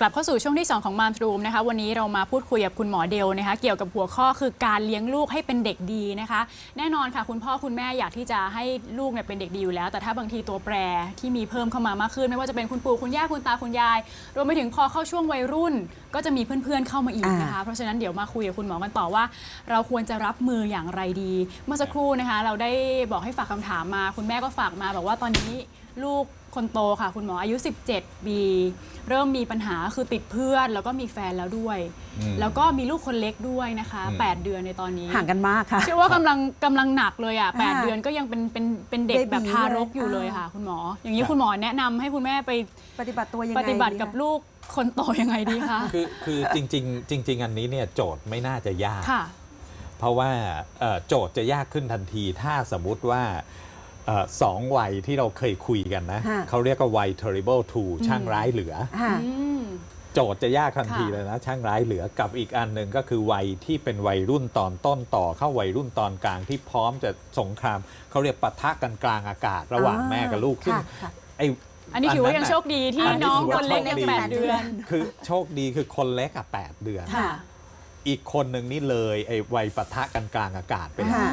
กลับเข้าสู่ช่วงที่ 2 ของมามรูมนะคะวันนี้เรามาพูดคุยกับคุณหมอเดลนะคะเกี่ยวกับหัวข้อคือการเลี้ยงลูกให้เป็นเด็กดีนะคะ แน่นอนค่ะ คุณพ่อคุณแม่อยากที่จะให้ลูกเนี่ยเป็นเด็กดีอยู่แล้ว แต่ถ้าบางทีตัวแปรที่มีเพิ่มเข้ามามากขึ้น ไม่ว่าจะเป็นคุณปู่คุณย่าคุณตาคุณยาย รวมไปถึงพอเข้าช่วงวัยรุ่น ก็จะมีเพื่อนๆเข้ามาอีกนะคะ เพราะฉะนั้นเดี๋ยวมาคุยกับคุณหมอกันต่อว่า เราควรจะรับมืออย่างไรดี เมื่อสักครู่นะคะ เราได้บอกให้ฝากคำถามมา คุณแม่ก็ฝากมาบอกว่าตอนนี้ลูก คนโตค่ะ คุณหมออายุ 17 ปี เริ่มมีปัญหาคือติดเพื่อน แล้วก็มีแฟนแล้วด้วย อืม แล้วก็มีลูกคนเล็กด้วยนะคะ อืม 8 เดือนในตอนนี้ ห่างกันมากค่ะ เชื่อว่ากำลังกำลังหนักเลยอะอ่า8เดือนก็ยังเป็นเป็นเป็นเด็กเบบีแบบทารกอยู่เลยเลยค่ะอ่าคุณหมอ อย่างนี้ครับคุณหมอแนะนำให้คุณแม่ไปปฏิบัติตัวยังไงปฏิบัติดีกับคะ ลูกคนโตยังไงดีคะคือคือจริงๆ จริง ๆ อันนี้เนี่ยโจทย์ไม่น่าจะยาก ค่ะ เพราะว่าเอ่อโจทย์จะยากขึ้นทันที ถ้าสมมุติว่า เอ่อสองวัยที่เราเคยคุยกันนะ ฮะ เขาเรียกว่าวัย terrible two ช่างร้ายเหลือ ค่ะ อืม โจทย์จะยากทันทีค่ะ เลยนะ ช่างร้ายเหลือกับอีกอันหนึ่งก็คือวัยที่เป็นวัยรุ่นตอนต้นต่อเข้าวัยรุ่นตอนกลางที่พร้อมจะสงคราม เขาเรียกปะทะกันกลางอากาศระหว่างอ่าแม่กับลูกซึ่งค่ะค่ะ ไอ้อันนี้ถือว่ายังะโชคดีที่อันนี้น้องถือคว่านเล็กโชคยังดีแปดเดือน คือโชคดีคือคนเล็กอะแปดเดือน ค่ะ อีกคนหนึ่งนี่เลยไอ้วัยปะทะกันกลางอากาศไปแล้วค่ะ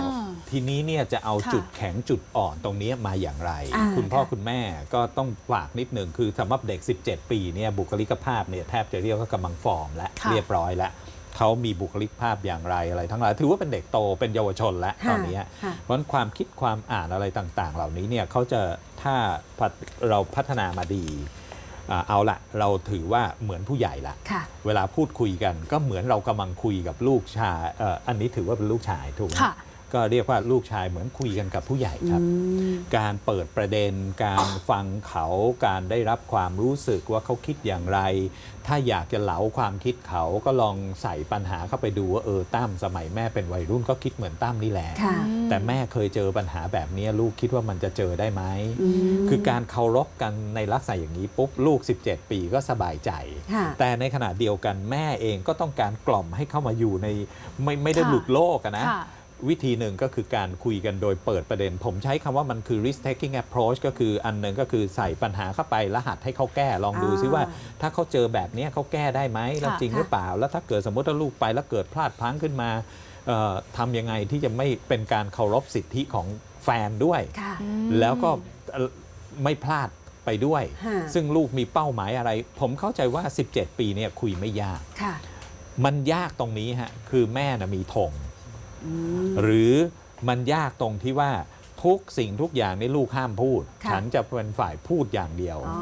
ทีนี้เนี่ยจะเอาค่ะจุดแข็งจุดอ่อนตรงนี้มาอย่างไรอ่าคุณพ่อค่ะคุณแม่ก็ต้องฝากนิดหนึ่งคือสำหรับเด็ก 17 ปีเนี่ยบุคลิกภาพเนี่ยแทบจะเรียกว่ากำลังฟอร์มและค่ะเรียบร้อยแล้วเขามีบุคลิกภาพอย่างไรอะไรทั้งหลายถือว่าเป็นเด็กโตเป็นเยาวชนแล้วตอนนี้ค่ะเพราะฉะนั้นความคิดความอ่านอะไรต่างๆ เหล่านี้เนี่ยเขาจะถ้าพัฒเราพัฒนามาดีอ่า เอาละเราถือว่าเหมือนผู้ใหญ่ละค่ะเวลาพูดคุยกันก็เหมือนเรากำลังคุยกับลูกชายเอ่ออันนี้ถือว่าเป็นลูกชายถูกไหมค่ะ ก็เรียกว่าลูกชายเหมือนคุยกันกับผู้ใหญ่ครับอืมการเปิดประเด็น การฟังเขาการได้รับความรู้สึกว่าเขาคิดอย่างไร ถ้าอยากจะเหลาความคิดเขาก็ลองใส่ปัญหาเข้าไปดูว่าเออตั้มสมัยแม่เป็นวัยรุ่นก็คิดเหมือนตั้มนี่แหละค่ะแต่แม่เคยเจอปัญหาแบบนี้ลูกคิดว่ามันจะเจอได้ไหมอืมคือการเคารพกันในลักษณะอย่างนี้ปุ๊บลูก 17 ปีก็สบายใจค่ะแต่ในขณะเดียวกันแม่เองก็ต้องการกล่อมให้เข้ามาอยู่ในไม่ไม่ได้ค่ะหลุดโลกอะนะค่ะ วิธีหนึ่งก็คือการคุยกันโดยเปิดประเด็น ผมใช้คำว่ามันคือ risk taking approach ก็คืออันหนึ่งก็คือใส่ปัญหาเข้าไปแล้วหัดให้เขาแก้ ลองดูอ่าซิว่า ถ้าเขาเจอแบบเนี้ยเขาแก้ได้ไหมแล้วค่ะจริงหรือเปล่า แล้วถ้าเกิดสมมติว่าลูกไปแล้วเกิดพลาดพลั้งขึ้นมาเอ่อทำยังไงที่จะไม่เป็นการเคารพสิทธิของแฟนด้วยค่ะอืมแล้วก็เอ่อไม่พลาดไปด้วยฮะซึ่งลูกมีเป้าหมายอะไร ผมเข้าใจว่า 17 ปีเนี่ยคุยไม่ยากค่ะมันยากตรงนี้ฮะคือแม่นะมีธงอืม หรือมันยากตรงที่ว่าทุกสิ่งทุกอย่างนี่ลูกห้ามพูด ค่ะ ฉันจะเป็นฝ่ายพูดอย่างเดียว อ๋อ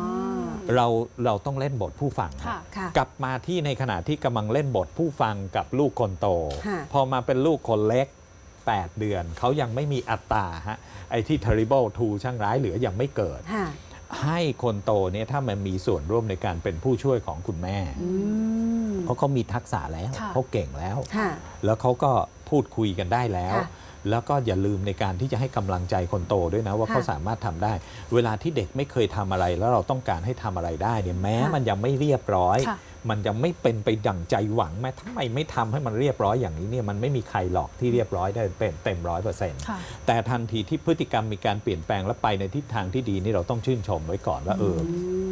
เราเราต้องเล่นบทผู้ฟังค่ะค่ะกลับมาที่ในขณะที่กำลังเล่นบทผู้ฟังกับลูกคนโต ค่ะ พอมาเป็นลูกคนเล็ก 8 เดือน เขายังไม่มีอัตราฮะไอ้ที่ terrible two ช่างร้ายเหลือยังไม่เกิด ค่ะให้คนโตเนี่ยถ้ามันมีส่วนร่วมในการเป็นผู้ช่วยของคุณแม่ อืม เพราะเขามีทักษะแล้วค่ะเขาเก่งแล้วค่ะแล้วเขาก็พูดคุยกันได้แล้วค่ะแล้วก็อย่าลืมในการที่จะให้กำลังใจคนโตด้วยนะว่าค่ะเขาสามารถทำได้ เวลาที่เด็กไม่เคยทำอะไร แล้วเราต้องการให้ทำอะไรได้เนี่ยแม้ค่ะมันยังไม่เรียบร้อยค่ะมันยังไม่เป็นไปดั่งใจหวังแม้ทำไมไม่ทำให้มันเรียบร้อยอย่างนี้เนี่ยมันไม่มีใครหรอกที่เรียบร้อยได้เป็นเต็มร้อยเปอร์เซ็นต์ค่ะแต่ทันทีที่พฤติกรรมมีการเปลี่ยนแปลงและไปในทิศทางที่ดีนี่เราต้องชื่นชมไว้ก่อนว่าเอออม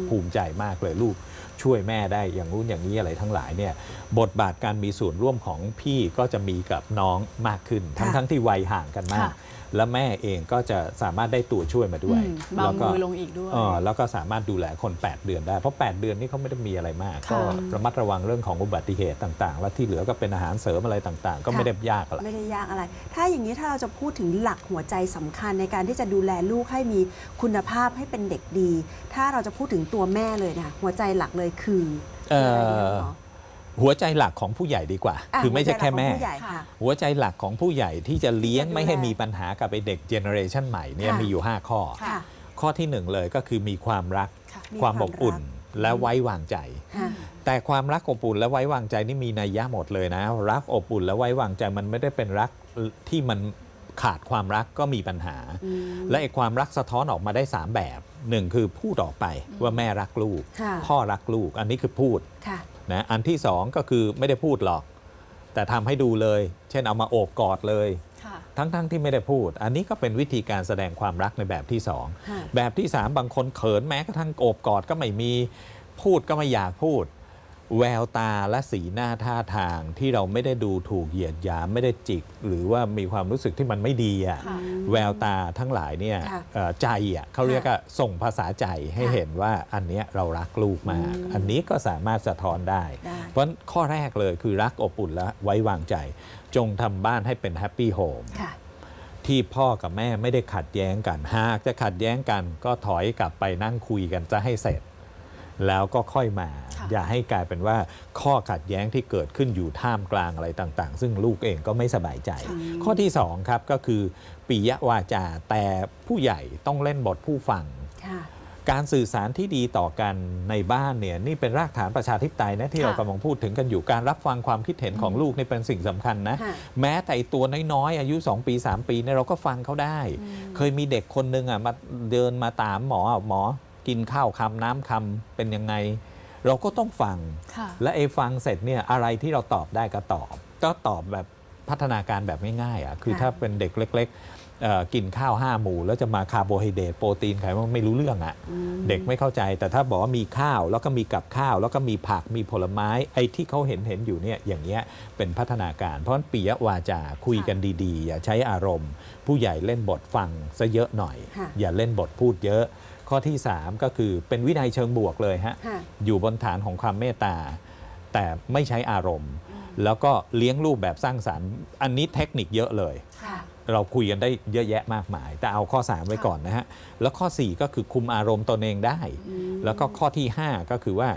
ภูมิใจมากเลยลูก ช่วยแม่ได้อย่างนู้นอย่างนี้อะไรทั้งหลายเนี่ยบทบาทการมีส่วนร่วมของพี่ก็จะมีกับน้องมากขึ้น ทั้งค่ะทั้งที่วัยห่างกันมากค่ะ และแม่เองก็จะสามารถได้ตัวช่วยมาด้วยอืมเบาแล้วก็มือลงอีกด้วยเออแล้วก็สามารถดูแลคน 8 เดือนได้ เพราะ 8 เดือนนี่เขาไม่ได้มีอะไรมากค่ะก็ระมัดระวังเรื่องของอุบัติเหตุต่าง ๆ แล้วที่เหลือก็เป็นอาหารเสริมอะไรต่างๆ ก็ไม่ได้ยากอะไรไม่ได้ยากอะไร ถ้าอย่างนี้ถ้าเราจะพูดถึงหลักหัวใจสำคัญในการที่จะดูแลลูกให้มีคุณภาพให้เป็นเด็กดี ถ้าเราจะพูดถึงตัวแม่เลยนะหัวใจหลักเลยคือเอ่อคืออะไรดีคะหมอ หัวใจหลักของผู้ใหญ่ดีกว่าะคือไม่ใช่แค่แม่ หัวใจหลักของผู้ใหญ่ค่ะ หัวใจหลักของผู้ใหญ่ที่จะเลี้ยงที่จะดูแลไม่ให้มีปัญหากับไอเด็กเจเนอเรชันใหม่เนี่ยค่ะ มีอยู่ 5 ข้อ ค่ะ ข้อที่หนึ่งเลยก็คือมีความรักค่ะมีความความอบอุ่นรักและไว้วางใจ ค่ะ แต่ความรักอบอุ่นและไว้วางใจนี่มีนัยยะหมดเลยนะ รักอบอุ่นและไว้วางใจมันไม่ได้เป็นรักที่มันขาดความรักก็มีปัญหา อืม และไอ้ความรักสะท้อนออกมาได้3แบบหนึ่งคือพูดออกไปว่าแม่รักลูก ค่ะ พ่อรักลูก อันนี้คือพูด ค่ะ นะอันที่สองก็คือไม่ได้พูดหรอก แต่ทำให้ดูเลย เช่นเอามาโอบกอดเลย ค่ะ ทั้งๆที่ไม่ได้พูด อันนี้ก็เป็นวิธีการแสดงความรักในแบบที่สองค่ะ แบบที่3บางคนเขินแม้กระทั่งโอบกอดก็ไม่มี พูดก็ไม่อยากพูด แววตาและสีหน้าท่าทางที่เราไม่ได้ดูถูกเหยียดหยามไม่ได้จิก หรือว่ามีความรู้สึกที่มันไม่ดีอะค่ะ แววตาทั้งหลายเนี่ยค่ะเอ่อใจอะเขาเรียกว่าส่งภาษาใจให้ค่ะเห็นว่าอันเนี้ยเรารักลูกมากอืมอันนี้ก็สามารถสะท้อนได้ ได้ เพราะฉะนั้นข้อแรกเลยคือรักอบอุ่นและไว้วางใจ จงทำบ้านให้เป็นแฮปปี้โฮม ค่ะ ที่พ่อกับแม่ไม่ได้ขัดแย้งกัน หากจะขัดแย้งกันก็ถอยกลับไปนั่งคุยกันจะให้เสร็จ แล้วก็ค่อยมาค่ะอย่าให้กลายเป็นว่าข้อขัดแย้งที่เกิดขึ้นอยู่ท่ามกลางอะไรต่างๆ ซึ่งลูกเองก็ไม่สบายใจค่ะข้อที่สองครับก็คือปิยวาจาแต่ผู้ใหญ่ต้องเล่นบทผู้ฟังค่ะการสื่อสารที่ดีต่อกันในบ้านเนี่ยนี่เป็นรากฐานประชาธิปไตยนะที่ค่ะเรากำลังพูดถึงกันอยู่การรับฟังความคิดเห็นของลูกนี่เป็นสิ่งสำคัญนะค่ะแม้แต่ไอ้ตัวน้อยๆ อายุ 2 ปี 3 ปีเนี่ยเราก็ฟังเขาได้ เคยมีเด็กคนหนึ่งอะมาเดินมาตามหมออะหมอ กินข้าวคำน้ำคำเป็นยังไง เราก็ต้องฟังค่ะและไอ้ฟังเสร็จเนี่ยอะไรที่เราตอบได้ก็ตอบ ก็ตอบแบบพัฒนาการแบบง่ายๆอะคือค่ะถ้าเป็นเด็กเล็กๆเอ่อกินข้าวห้าหมู่แล้วจะมาคาร์โบไฮเดรตโปรตีนไขมันไม่รู้เรื่องอะอืมเด็กไม่เข้าใจ แต่ถ้าบอกว่ามีข้าวแล้วก็มีกับข้าว แล้วก็มีผักมีผลไม้ไอ้ที่เขาเห็นเห็นอยู่เนี่ยอย่างเงี้ยเป็นพัฒนาการ เพราะฉะนั้นปิยวาจาคุยกันดีๆ อย่าใช้อารมณ์ ผู้ใหญ่เล่นบทฟังซะเยอะหน่อยค่ะอย่าเล่นบทพูดเยอะ ข้อที่ 3 ก็คือเป็นวินัยเชิงบวกเลยฮะค่ะ อยู่บนฐานของความเมตตา แต่ไม่ใช้อารมณ์ แล้วก็เลี้ยงลูกแบบสร้างสารรค์ อันนี้เทคนิคเยอะเลย ค่ะ เราคุยกันได้เยอะแยะมากมาย แต่เอาข้อ 3 ไว้ก่อนนะฮะ แล้วข้อ 4 ก็คือคุมอารมณ์ตนเองได้ อืมแล้วก็ข้อที่ 5 ก็คือว่า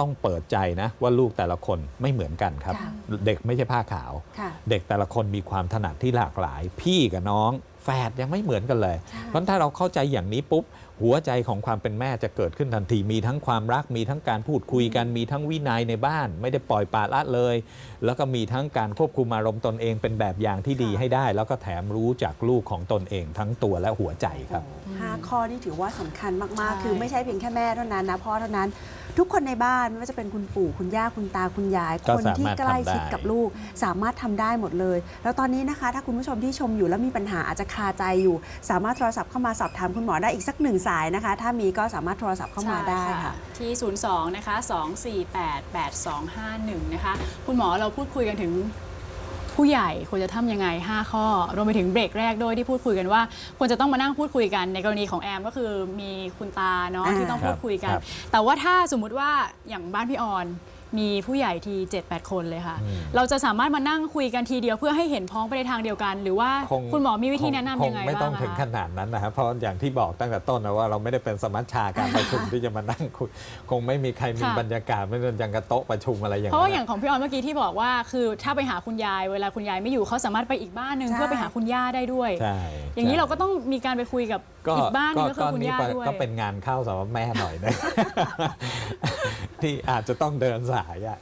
ต้องเปิดใจนะว่าลูกแต่ละคนไม่เหมือนกันครับ ค่ะ เด็กไม่ใช่ผ้าขาว ค่ะ เด็กแต่ละคนมีความถนัดที่หลากหลาย พี่กับน้อง แฝดยังไม่เหมือนกันเลยใช่เพราะถ้าเราเข้าใจอย่างนี้ปุ๊บ หัวใจของความเป็นแม่จะเกิดขึ้นทันที มีทั้งความรัก มีทั้งการพูดคุยกัน มีทั้งวินัยในบ้าน ไม่ได้ปล่อยปละละเลย แล้วก็มีทั้งการควบคุมอารมณ์ตนเองเป็นแบบอย่างที่ดีให้ได้ แล้วก็แถมรู้จากลูกของตนเองทั้งตัวและหัวใจครับ ห้าข้อนี่ถือว่าสำคัญมากใช่ๆคือไม่ใช่เพียงแค่แม่เท่านั้นนะพ่อเท่านั้น ทุกคนในบ้านไม่ว่าจะเป็นคุณปู่คุณย่าคุณตาคุณยาย ก็คนที่สามารถใกล้ชิดทำได้ กับลูก สามารถทำได้หมดเลย แล้วตอนนี้นะคะ ถ้าคุณผู้ชมที่ชมอยู่แล้วมีปัญหาอาจจะคาใจอยู่ สามารถโทรศัพท์เข้ามาสอบถามคุณหมอได้อีกสักหนึ่งสายนะคะ ถ้ามีก็สามารถโทรศัพท์เข้ามาได้ใช่ค่ะ ที่ 02 นะคะ 248 8251 นะคะ คุณหมอเราพูดคุยกันถึงผู้ใหญ่ควรจะทำยังไง 5 ข้อ รวมไปถึงเบรกแรกด้วยที่พูดคุยกันว่า ควรจะต้องมานั่งพูดคุยกันในกรณีของแอมก็คือมีคุณตาเนาะอ่าที่ต้องพูดคุยกันครับแต่ว่าถ้าสมมุติว่าอย่างบ้านพี่ออน มีผู้ใหญ่ที 7-8 คนเลยค่ะอืมเราจะสามารถมานั่งคุยกันทีเดียวเพื่อให้เห็นพ้องไปในทางเดียวกัน หรือว่าคงคุณหมอมีวิธีแนะนำยังไงคไม่ต้องบ้างะถึงขคะนาดนั้นนะครับเพราะอย่างที่บอกตั้งแต่ต้นนะว่าเราไม่ได้เป็นสมัชชาการประชุมที่จะมานั่งคุยคงไม่มีใครมีค่ะบรรยากาศไม่เป็นอย่างกระโต๊ะประชุมอะไรอย่างเพราะว่านั้นอย่างของพี่ออนเมื่อกี้ที่บอกว่าคือถ้าไปหาคุณยาย เวลาคุณยายไม่อยู่เขาสามารถไปอีกบ้านหนึ่งใช่เพื่อไปหาคุณย่าได้ด้วยใช่อย่างนี้ใช่เราก็ต้องมีการไปคุยกับอีกบ้านหนึงก็คือคุณนี่ย่าไปด้วยก็เป็นงานเข้าสำหรับแม่หน่อยนะที่อาจจะต้องเดินสายอะ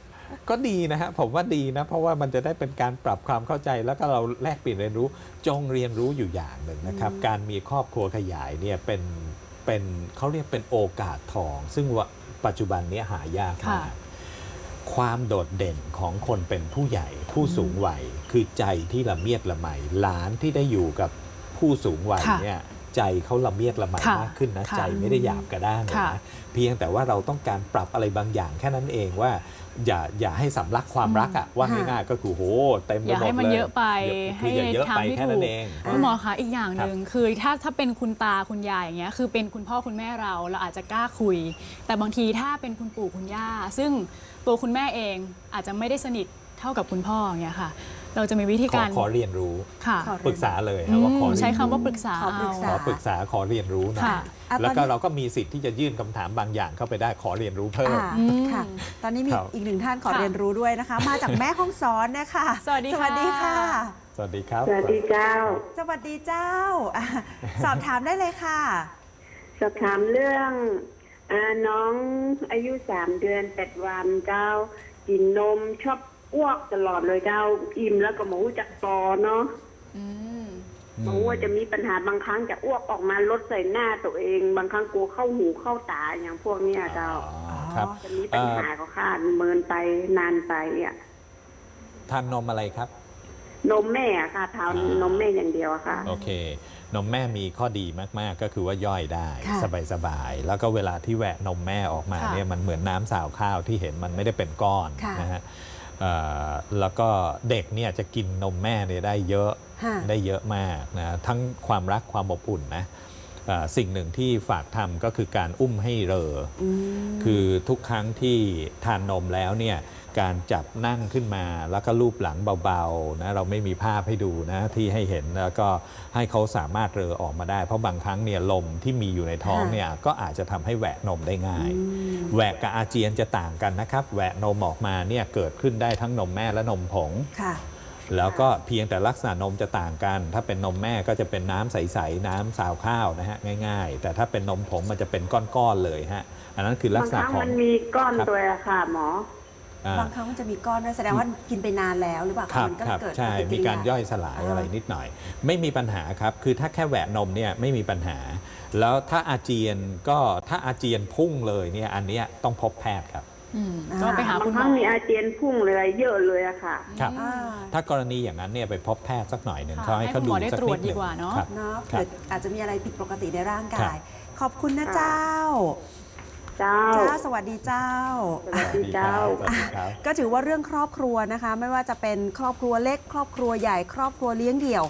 ก็ดีนะฮะผมว่าดีนะ เพราะว่ามันจะได้เป็นการปรับความเข้าใจแล้วก็เราแลกเปลี่ยนเรียนรู้จงเรียนรู้อยู่อย่างหนึ่งนะครับ การมีครอบครัวขยายเนี่ยเป็นเป็นเขาเรียกเป็นโอกาสทอง ซึ่งว่าปัจจุบันเนี้หายากค่ะมากความโดดเด่นของคนเป็นผู้ใหญ่ ผู้สูงวัยคือใจที่ละเมียดละไมหลานที่ได้อยู่กับผู้สูงวัยค่ะเนี่ย ใจเขาละเมียดละไมค่ะมากขึ้นนะค่ะใจไม่ได้หยาบกระด้างเลยค่ะนะเพียงแต่ว่าเราต้องการปรับอะไรบางอย่างแค่นั้นเองว่า อย่าอย่าให้สำลักความรักอะว่าค่ะง่ายๆก็คือโหเต็มไปอย่าหมดให้มันเลยเยอะไปคืออย่าเยอะไปให้ทำให้แค่นั้นถูกเองคุณหมอคะอีกอย่างหนึ่งคือถ้าถ้าเป็นคุณตาคุณยายอย่างเงี้ยคือเป็นคุณพ่อคุณแม่เราเราอาจจะกล้าคุย แต่บางทีถ้าเป็นคุณปู่คุณย่า ซึ่งตัวคุณแม่เองอาจจะไม่ได้สนิทเท่ากับคุณพ่ออย่างเงี้ยค่ะ เราจะมีวิธีขอการขอเรียนรู้ค่ะขอ ปรึกษาเลยอืนะว่าขอมเรียนรู้ใช้คำว่าปรึกษาขอปรึกขษาอปรึกษาขอเรียนรู้หนะค่ะ อะแล้วตก็อนนี้ เราก็มีสิทธิ์ที่จะยื่นคำถามบางอย่างเข้าไปได้ขอเรียนรู้เพิ่ม อ่าอืมค่ะ ตอนนี้มีครับ อีกหนึ่งท่านขอค่ะเรียนรู้ด้วยนะคะ มาจากแม่ห้องสอนนะคะสวัสดีสวัสดีค่ะ ค่ะ สวัสดีครับ สวัสดีเจ้า สวัสดีเจ้าอะสอบถามได้เลยค่ะ สอบถามเรื่องอาน้องอายุสามเดือนแปดวันเจ้า กินนมชอบ อ้วกตลอดเลยเจ้าอิ่มแล้วก็หมูจักปอเนาะอืมหมูว่าจะมีปัญหาบางครั้งจะอ้วกออกมาลดใส่หน้าตัวเอง บางครั้งกลัวเข้าหูเข้าตาอย่างพวกเนี้ยเจ้าอ๋อครับจะมีปัญหาก็คาดเมินไปนานไปอะทานนมอะไรครับ นมแม่อะค่ะทานอ่านนมแม่อย่างเดียวอะค่ะ โอเคนมแม่มีข้อดีมาก ๆ ก็คือว่าย่อยได้ค่ะสบาย ๆ แล้วก็เวลาที่แหวะนมแม่ออกมาค่ะเนี่ยมันเหมือนน้ำสาวข้าวที่เห็นมันไม่ได้เป็นก้อนค่ะนะฮะเอ่อ แล้วก็เด็กเนี่ยจะกินนมแม่เนี่ยได้เยอะค่ะได้เยอะมากนะทั้งความรักความอบอุ่นนะเอ่อสิ่งหนึ่งที่ฝากทำก็คือการอุ้มให้เรอออืมคือทุกครั้งที่ทานนมแล้วเนี่ย การจับนั่งขึ้นมา แล้วก็ลูบหลังเบาๆนะเราไม่มีภาพให้ดูนะที่ให้เห็นแล้วก็ให้เขาสามารถเรอออกมาได้ เพราะบางครั้งเนี่ยลมที่มีอยู่ในท้องค่ะเนี่ยก็อาจจะทำให้แหวะนมได้ง่ายอืมแหวะกับอาเจียนจะต่างกันนะครับแหวะนมออกมาเนี่ยเกิดขึ้นได้ทั้งนมแม่และนมผงค่ะแล้วก็เพียงแต่ลักษณะนมจะต่างกัน ถ้าเป็นนมแม่ก็จะเป็นน้ำใสๆน้ำสาวข้าวนะฮะง่ายๆ แต่ถ้าเป็นนมผงมันจะเป็นก้อนๆเลยฮะ อันนั้นคือลักบางษณะครั้งของมันมีก้อนครับตัวอะค่ะหมออ่า บางครั้งมันจะมีก้อนด้วยแสดงว่ากินไปนานแล้วหรือเปล่าครับมันก็ครับเกิดใช่ปฏิมีริการย่อยสลายอ่าอะไรนิดหน่อย ไม่มีปัญหาครับ คือถ้าแค่แหวะนมเนี่ยไม่มีปัญหา แล้วถ้าอาเจียนก็ถ้าอาเจียนพุ่งเลยเนี่ยอันเนี้ยต้องพบแพทย์ครับอืมก็ไปหาบาคุงณคหมรั้องมีอาเจียนพุ่งเลยเยอะเลยอะค่ะครับอ่าถ้ากรณีอย่างนั้นเนี่ยไปพบแพทย์สักหน่อยหนึ่งค่ะเขาให้เขาดูให้คุณหมอได้สักตรวนิจดหดีนึ่งกว่าเนอะครับเนาะครัเกิบดอาจจะมีอะไรผิดปกติในร่างครักายบขอบคุณนะค่ะเจ้า เจ้าเจ้าสวัสดีเจ้า สวัสดีเจ้า สวัสดีครับ ก็ถือว่าเรื่องครอบครัวนะคะ ไม่ว่าจะเป็นครอบครัวเล็ก ครอบครัวใหญ่ ครอบครัวเลี้ยงเดี่ยว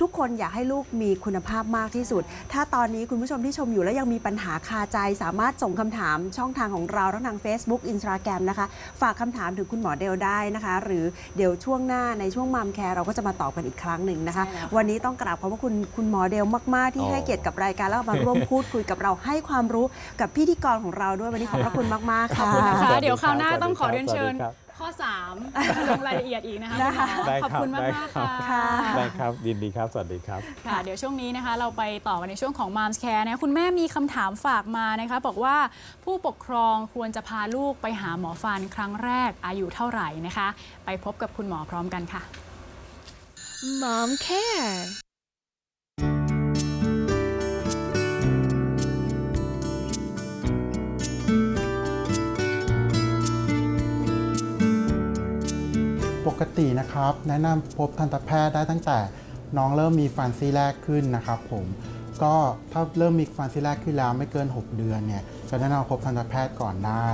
ทุกคนอยากให้ลูกมีคุณภาพมากที่สุด ถ้าตอนนี้คุณผู้ชมที่ชมอยู่แล้วยังมีปัญหาคาใจ สามารถส่งคำถามช่องทางของเราทั้งทาง Facebook Instagram นะคะ ฝากคำถามถึงคุณหมอเดลได้นะคะ หรือเดี๋ยวช่วงหน้าในช่วงมัมแคร์เราก็จะมาตอบกันอีกครั้งหนึ่งนะคะใช่แล้วค่ะวันนี้ต้องกราบขอบพระคุณคุณหมอเดลมาก ๆ ที่อ๋อให้เกียรติกับรายการแล้วก็มาร่วมพูดคุยกับเราให้ความรู้กับพิธีกรของเราด้วยวันนี้ขอบพระคุณมากๆขอบค่ะคุณนะสวัคะสดีเดี๋ยวคราวหน้าครับต้องขอเรียนเชิญสวัสดีครับ ข้อ 3 ลงรายละเอียดอีกนะคะได้คุณหมอได้ขอบครับคุณมากได้มากครับค่ะได้ครับยินดีครับ สวัสดีครับค่ะ เดี๋ยวช่วงนี้นะคะ เราไปต่อกันในช่วงของ Moms Care นะคุณแม่มีคำถามฝากมานะคะ บอกว่าผู้ปกครองควรจะพาลูกไปหาหมอฟันครั้งแรกอายุเท่าไหร่นะคะ ไปพบกับคุณหมอพร้อมกันค่ะ Mom Care ปกตินะครับ แนะนำพบทันตแพทย์ได้ตั้งแต่น้องเริ่มมีฟันซี่แรกขึ้นนะครับผมก็ถ้าเริ่มมีฟันซี่แรกขึ้นแล้วไม่เกิน 6 เดือนเนี่ยจะแนะนำพบทันตแพทย์ก่อนได้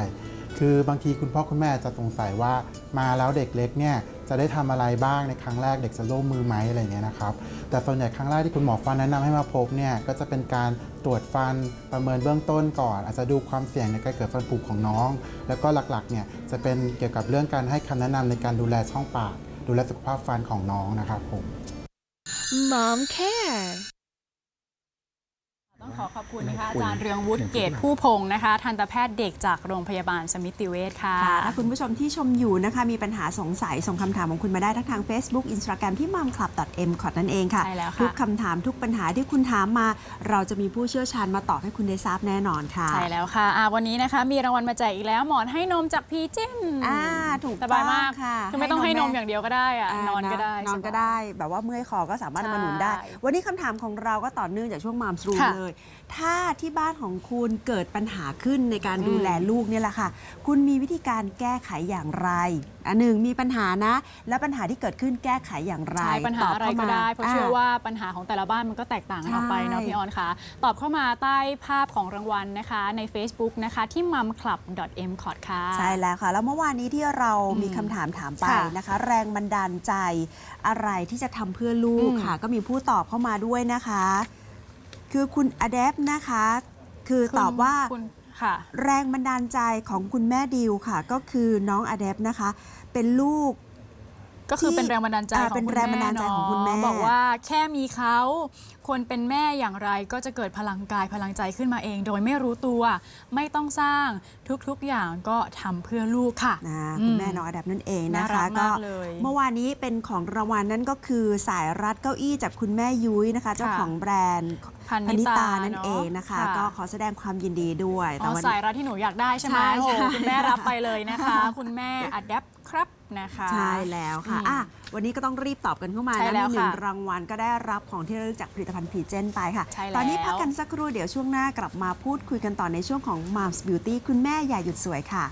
คือบางทีคุณพ่อคุณแม่จะสงสัยว่ามาแล้วเด็กเล็กเนี่ยจะได้ทำอะไรบ้างในครั้งแรกเด็กจะโล่มือไหมอะไรเงี้ยนะครับแต่ส่วนใหญ่ครั้งแรกที่คุณหมอฟันแนะนำให้มาพบเนี่ยก็จะเป็นการ ตรวจฟันประเมินเบื้องต้นก่อน อาจจะดูความเสี่ยงในการเกิดฟันผุของน้อง แล้วก็หลักๆเนี่ยจะเป็นเกี่ยวกับเรื่องการให้คำแนะนำในการดูแลช่องปาก ดูแลสุขภาพฟันของน้องนะครับผม Mom Care ต้องขอขอบคุณนะคะอาจารย์เรืองวุฒิเกตผู้พงศ์นะคะ ทันตแพทย์เด็กจากโรงพยาบาลสมิติเวชค่ะค่ะ ถ้าคุณผู้ชมที่ชมอยู่นะคะ มีปัญหาสงสัย ส่งคำถามของคุณมาได้ทั้งทาง Facebook Instagram ที่ m o m c l u b m c o t นั่นเองค่ะใช่แล้วค่ะทุกคำถามทุกปัญหาที่คุณถามมา เราจะมีผู้เชี่ยวชาญมาตอบให้คุณได้ทราบแน่นอนค่ะ ใช่แล้วค่ะอ่าวันนี้นะคะมีรางวัลมาแจกอีกแล้วหมอนให้นมจากพีเจนอ่าถูกสบายมากต้องค่ะคือไม่ต้องให้นมให้นมแม่อย่างเดียวก็ได้อะานอนก็ได้นอนก็ได้ แบบว่าเมื่อยคอก็สามารถใช่มาหนุนได้ วันนี้คำถามของเราก็ต่อเนื่องจากช่วงมามสรูมค่ะเลยถ้าที่บ้านของคุณเกิดปัญหาขึ้นในการอืมดูแลลูกเนี่ยแหละค่ะ คุณมีวิธีการแก้ไขอย่างไรอันหนึ่งมีปัญหานะ และปัญหาที่เกิดขึ้นแก้ไขอย่างไรใช่ปัญหาตบอะไรข้ก็มาได้เพราะเชื่ออ่ว่าปัญหาของแต่ละบ้านมันก็แตกต่างกันออกไปเนาะใช่พี่ออนค่ะ ตอบเข้ามาใต้ภาพของรางวัลนะคะ ใน Facebook นะคะที่ mumclub.m c o t ค่ะ ใช่แล้วค่ะ แล้วเมื่อวานนี้ที่เราอืมมีคำถามถามไปค่ะนะคะ แรงบันดาลใจอะไรที่จะทำเพื่อลูกอืมค่ะ ก็มีผู้ตอบเข้ามาด้วยนะคะ คือคุณอเดฟนะคะ คือตอบว่าคุณค่ะ แรงบันดาลใจของคุณแม่ดิวค่ะ ก็คือน้องอเดฟนะคะ เป็นลูก ก็คือที่เป็นแรงบันดาลใจอ่าของเป็นคุณแรงบันดาลใจของคุณแม่เนาะบอกว่าแค่มีเขาคนเป็นแม่อย่างไรก็จะเกิดพลังกายพลังใจขึ้นมาเอง โดยไม่รู้ตัวไม่ต้องสร้างทุกๆอย่างก็ทำเพื่อลูกค่ะนะอืมคุณแม่น้องอเดฟนั่นเองนะน่ารัคะกมากเลยเมื่อวานนี้เป็นของรางวัลนั่นก็คือสายรัดเก้าอี้จากคุณแม่ยุ้ยนะคะ เจ้าของแบรนด์พันพนินิตาตานั่นเนาะเองนะคะค่ะก็ขอแสดงความยินดีด้วยอ๋แต่อวันสายรัดที่หนูอยากได้ใช่ไหมใช่โอ้โหใช่คุณแม่รับไปเลยนะคะ คุณแม่อัดแอป ครับนะคะ ใช่แล้วค่ะอืมอะ วันนี้ก็ต้องรีบตอบกันเข้ามาใช่นะแล้มีวหนึ่งค่ะรางวัลก็ได้รับของที่ระลึกจากผลิตภัณฑ์พรีเจนไปค่ะ ใช่แล้ว ตอนนี้พักกันสักครู่เดี๋ยวช่วงหน้ากลับมาพูดคุยกันต่อในช่วงของ Moms Beauty คุณแม่อย่าหยุดสวยค่ะ